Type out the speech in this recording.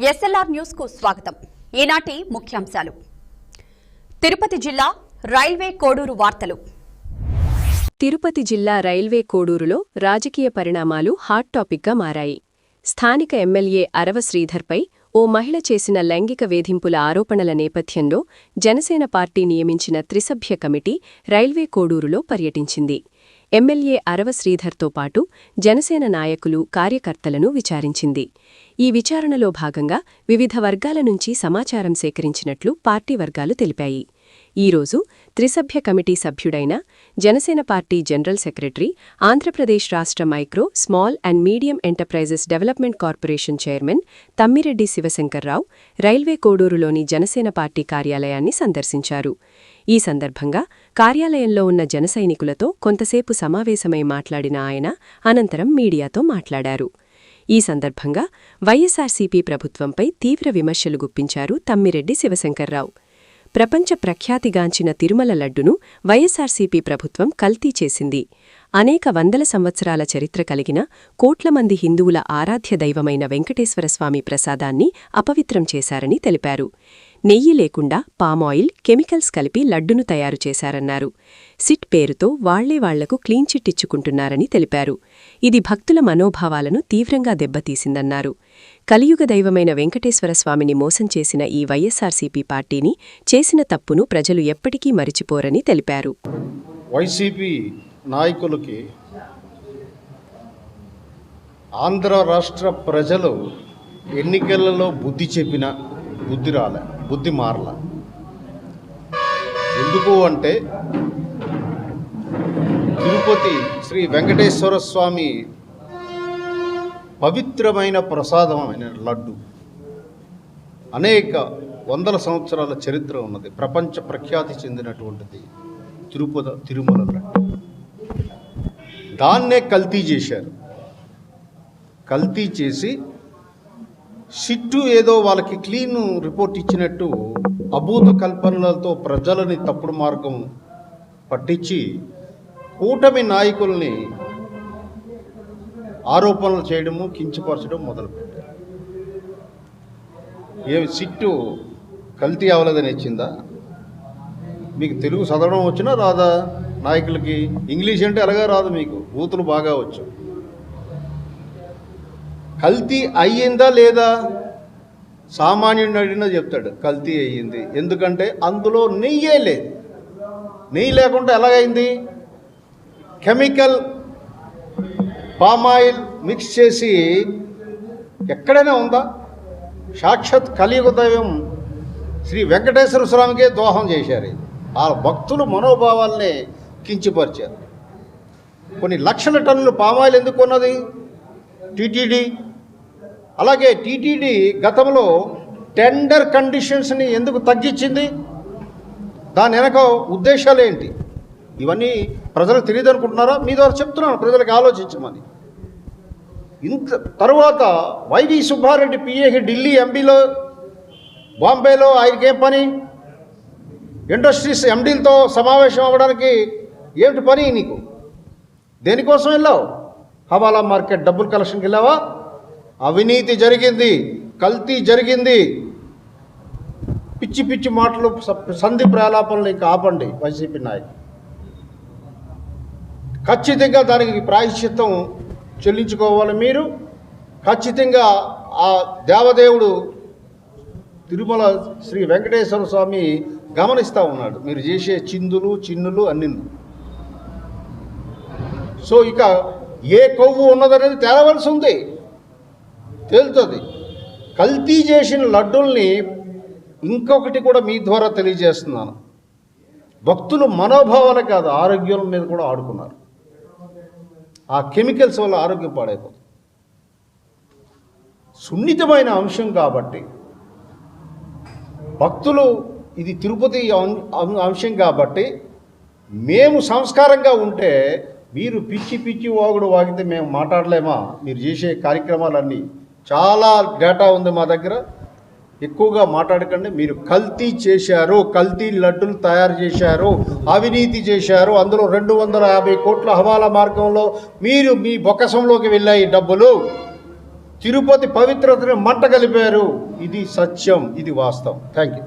SLR న్యూస్కు స్వాగతం. ఈనాటి ముఖ్యాంశాలు. తిరుపతి జిల్లా రైల్వే కోడూరు వార్తలు. తిరుపతి జిల్లా రైల్వే కోడూరులో రాజకీయ పరిణామాలు హాట్ టాపిక్గా మారాయి. స్థానిక ఎమ్మెల్యే అరవ శ్రీధర్పై ఓ మహిళ చేసిన లైంగిక వేధింపుల ఆరోపణల నేపథ్యంలో జనసేన పార్టీ నియమించిన త్రిసభ్య కమిటీ రైల్వే కోడూరులో పర్యటించింది. ఎమ్మెల్యే అరవ శ్రీధర్తో పాటు జనసేన నాయకులు కార్యకర్తలను విచారించింది. ఈ విచారణలో భాగంగా వివిధ వర్గాల నుంచి సమాచారం సేకరించినట్లు పార్టీ వర్గాలు తెలిపాయి. ఈరోజు త్రిసభ్య committee సభ్యుడైన Janasena party general secretary Andhra Pradesh రాష్ట్ర micro small and medium enterprises development corporation chairman Tammireddy Sivasankar Rao railway కోడూరులోని Janasena party కార్యాలయాన్ని సందర్శించారు. ఈ సందర్భంగా కార్యాలయంలో ఉన్న జనసైనికులతో కొంతసేపు సమావేశమై మాట్లాడిన ఆయన అనంతరం మీడియాతో మాట్లాడారు. ఈ సందర్భంగా వైఎస్సార్సీపీ ప్రభుత్వంపై తీవ్ర విమర్శలు గుప్పించారు తమ్మిరెడ్డి శివశంకర్రావు. ప్రపంచ ప్రఖ్యాతిగాంచిన తిరుమల లడ్డును వైఎస్సార్సీపీ ప్రభుత్వం కల్తీ చేసింది. అనేక వందల సంవత్సరాల చరిత్ర కలిగిన కోట్ల మంది హిందువుల ఆరాధ్య దైవమైన వెంకటేశ్వరస్వామి ప్రసాదాన్ని అపవిత్రం చేశారని తెలిపారు. నెయ్యి లేకుండా పామాయిల్ కెమికల్స్ కలిపి లడ్డును తయారు చేశారన్నారు. సిట్ పేరుతో వాళ్ళే వాళ్ళకు క్లీన్ చిట్ ఇచ్చుకుంటున్నారని తెలిపారు. ఇది భక్తుల మనోభావాలను తీవ్రంగా దెబ్బతీసిందన్నారు. కలియుగ దైవమైన వెంకటేశ్వరస్వామిని మోసం చేసిన ఈ వైఎస్సార్సీపీ పార్టీని చేసిన తప్పును ప్రజలు ఎప్పటికీ మరిచిపోరని తెలిపారు. వైసీపీ నాయకులకి ఆంధ్ర రాష్ట్ర ప్రజలు ఎన్నికలలో బుద్ధి చెప్పిన బుద్ధి రాలే. బుద్ధి మారల. ఎందుకు అంటే తిరుపతి శ్రీ వెంకటేశ్వర స్వామి పవిత్రమైన ప్రసాదమైన లడ్డు. అనేక వందల సంవత్సరాల చరిత్ర ఉన్నది. ప్రపంచ ప్రఖ్యాతి చెందినటువంటిది తిరుపతి తిరుమల లడ్డు. దాన్నే కల్తీ చేశారు. కల్తీ చేసి సిట్టు ఏదో వాళ్ళకి క్లీన్ రిపోర్ట్ ఇచ్చినట్టు అభూత కల్పనలతో ప్రజలని తప్పుడు మార్గం పట్టించి కూటమి నాయకుల్ని ఆరోపణలు చేయడము కించపరచడం మొదలుపెట్టారు. ఏ సిట్టు కల్తీ అవ్వలేదని ఇచ్చిందా? మీకు తెలుగు చదవడం వచ్చినా రాదా? నాయకులకి ఇంగ్లీష్ అంటే అలాగే రాదు మీకు బూతులు బాగా వచ్చు. కల్తీ అయ్యిందా లేదా? సామాన్యుడిని అడిగినా చెప్తాడు కల్తీ అయ్యింది. ఎందుకంటే అందులో నెయ్యే లేదు. నెయ్యి లేకుండా ఎలాగైంది? కెమికల్ పామాయిల్ మిక్స్ చేసి ఎక్కడైనా ఉందా? సాక్షాత్ కలియుగ దైవం శ్రీ వెంకటేశ్వర స్వామికే దోహం చేశారు ఇది. ఆ భక్తులు మనోభావాల్ని కించిపరిచారు. కొన్ని లక్షల టన్నులు పామాయిల్ ఎందుకు ఉన్నది టీటీడీ అలాగే టీటీడీ గతంలో టెండర్ కండిషన్స్ని ఎందుకు తగ్గించింది? దాని వెనక ఉద్దేశాలు ఏంటి ఇవన్నీ ప్రజలకు తెలియదు అనుకుంటున్నారా మీ ద్వారా చెప్తున్నాను ప్రజలకు ఆలోచించమని. ఇంత తరువాత వైవి సుబ్బారెడ్డి పిఏకి ఢిల్లీ ఎంపీలో బాంబేలో ఆయనకేం పని? ఇండస్ట్రీస్ ఎండీలతో సమావేశం అవ్వడానికి ఏమిటి పని నీకు? దేనికోసం వెళ్ళావు? హవాలా మార్కెట్ డబ్బులు కలెక్షన్కి వెళ్ళావా? అవినీతి జరిగింది కల్తీ జరిగింది. పిచ్చి పిచ్చి మాటలు సంధి ప్రాలాపనలు ఇంకా ఆపండి వైసీపీ నాయకులు. ఖచ్చితంగా దానికి ప్రాయశ్చిత్తం చెల్లించుకోవాలి మీరు. ఖచ్చితంగా ఆ దేవదేవుడు తిరుమల శ్రీ వెంకటేశ్వర స్వామి గమనిస్తూ ఉన్నాడు. మీరు చేసే చిందులు చిన్నులు అన్ని. సో ఇక ఏ కొవ్వు ఉన్నదనేది తేలవలసి ఉంది. తేలుతుంది. కల్తీ చేసిన లడ్డుల్ని ఇంకొకటి కూడా మీ ద్వారా తెలియజేస్తున్నాను. భక్తులు మనోభావాలు కాదు ఆరోగ్యం మీద కూడా ఆడుకున్నారు. ఆ కెమికల్స్ వల్ల ఆరోగ్యం పాడైపోతుంది. సున్నితమైన అంశం కాబట్టి భక్తులు ఇది తిరుపతి అం- అంశం కాబట్టి మేము సంస్కారంగా ఉంటే మీరు పిచ్చి పిచ్చి వాగుడు వాగితే మేము మాట్లాడలేమా? మీరు చేసే కార్యక్రమాలన్నీ చాలా డేటా ఉంది మా దగ్గర. ఎక్కువగా మాట్లాడకండి. మీరు కల్తీ చేశారు కల్తీ లడ్డులు తయారు చేశారు అవినీతి చేశారు అందులో రెండు వందల యాభై కోట్ల హవాలా మార్గంలో మీరు మీ బొకసంలోకి వెళ్ళాయి డబ్బులు. తిరుపతి పవిత్రతను మంట కలిపారు. ఇది సత్యం ఇది వాస్తవం. Thank you